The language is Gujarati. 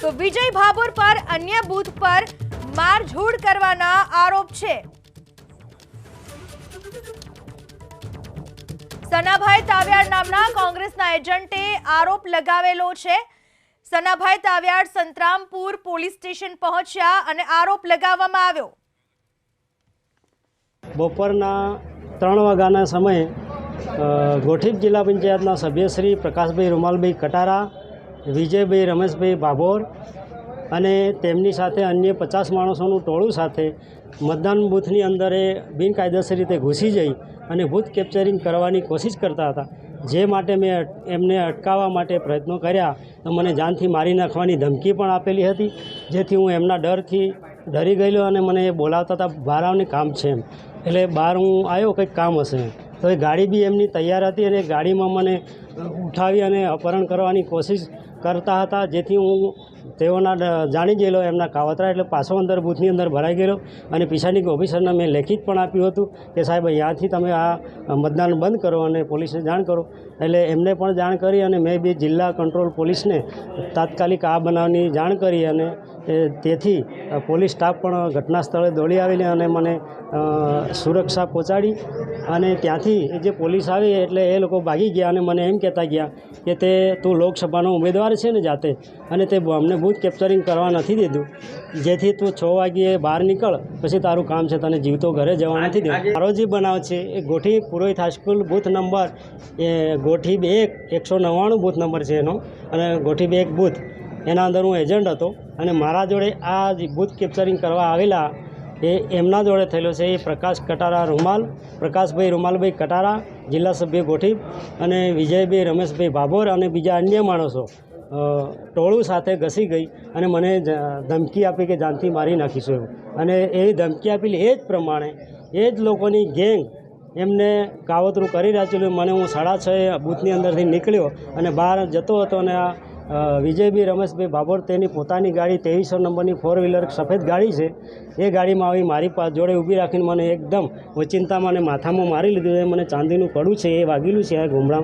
તો વિજય ભાભોર પર અન્ય બૂથ પર મારઝૂડ કરવાના આરોપ છે. સનાભાઈ તાવ્યાડ નામના કોંગ્રેસના એજન્ટે આરોપ લગાવેલો છે. સનાભાઈ તાવ્યાડ સંતરામપુર પોલીસ સ્ટેશન પહોંચ્યા અને આરોપ લગાવવામાં આવ્યો. બપોરના ત્રણ વાગ્યાના સમયે અ, જિલ્લા પંચાયતના સભ્યશ્રી પ્રકાશભાઈ રૂમાલભાઈ કટારા વિજયભાઈ રમેશભાઈ ભાભોર અને તેમની સાથે અન્ય પચાસ માણસોનું ટોળું સાથે મતદાન બૂથની અંદર એ બિનકાયદેસર રીતે ઘૂસી જઈ અને બૂથ કેપ્ચરિંગ કરવાની કોશિશ કરતા હતા. જે માટે મેં એમને અટકાવવા માટે પ્રયત્નો કર્યા તો મને જાનથી મારી નાખવાની ધમકી પણ આપેલી હતી, જેથી હું એમના ડરથી ડરી ગયેલો અને મને એ બોલાવતા હતા બહાર આવને કામ છે એમ. એટલે બહાર હું આવ્યો, કંઈક કામ હશે તો એ ગાડી બી એમની તૈયાર હતી અને ગાડીમાં મને ઉઠાવી અને અપહરણ કરવાની કોશિશ કરતા હતા, જેથી હું તેઓના જાણી ગયેલો, એમના કાવતરા એટલે પાછો અંદર બૂથની અંદર ભરાઈ ગયેલો અને પીછાની ઓફિસરને મેં લેખિત પણ આપ્યું હતું કે, સાહેબ, અહીંયાથી તમે આ મતદાન બંધ કરો અને પોલીસને જાણ કરો. એટલે એમને પણ જાણ કરી અને મેં બી જિલ્લા કંટ્રોલ પોલીસને તાત્કાલિક આ બનાવની જાણ કરી અને તેથી પોલીસ સ્ટાફ પણ ઘટના સ્થળે દોડી આવીને અને મને સુરક્ષા પહોંચાડી અને ત્યાંથી જે પોલીસ આવી એટલે એ લોકો ભાગી ગયા અને મને એમ કહેતા ગયા કે તે, તું લોકસભાનો ઉમેદવાર છે ને જાતે અને તે અમને બૂથ કેપ્ચરિંગ કરવા નથી દીધું. જેથી તું છ વાગ્યે બહાર નીકળ, પછી તારું કામ છે તને જીવતો ઘરે જવા નથી દેવું. મારો જે બનાવ છે એ Gothi Purohit high school booth number, એ ગોઠી એક, એકસો નવ્વાણું બૂથ નંબર છે એનો અને ગોઠી બે એક બૂથ. એના અંદર હું એજન્ટ હતો અને મારા જોડે આ બૂથ કેપ્ચરિંગ કરવા આવેલા એ એમના જોડે થયેલો છે એ પ્રકાશ કટારા રૂમાલ, પ્રકાશભાઈ રૂમાલભાઈ કટારા, જિલ્લા સભ્ય ગોઠી અને વિજયભાઈ રમેશભાઈ ભાભોર અને બીજા અન્ય માણસો ટોળું સાથે ઘસી ગઈ અને મને ધમકી આપી કે જાનથી મારી નાખીશું એવું અને એ ધમકી આપેલી એ જ પ્રમાણે એ જ લોકોની ગેંગ એમને કાવતરું કરી રાખેલું મને હું સાડા છ બૂથની અંદરથી નીકળ્યો અને બહાર જતો હતો અને આ વિજયભાઈ રમેશભાઈ ભાભોર તેની પોતાની ગાડી ત્રેવીસો નંબરની ફોર વ્હીલર સફેદ ગાડી છે. એ ગાડીમાં આવી મારી પાસે જોડે ઊભી રાખીને મને એકદમ ઓચિંતા મને માથામાં મારી લીધું એ મને ચાંદીનું કડું છે, એ વાગેલું છે આ ઘૂમડા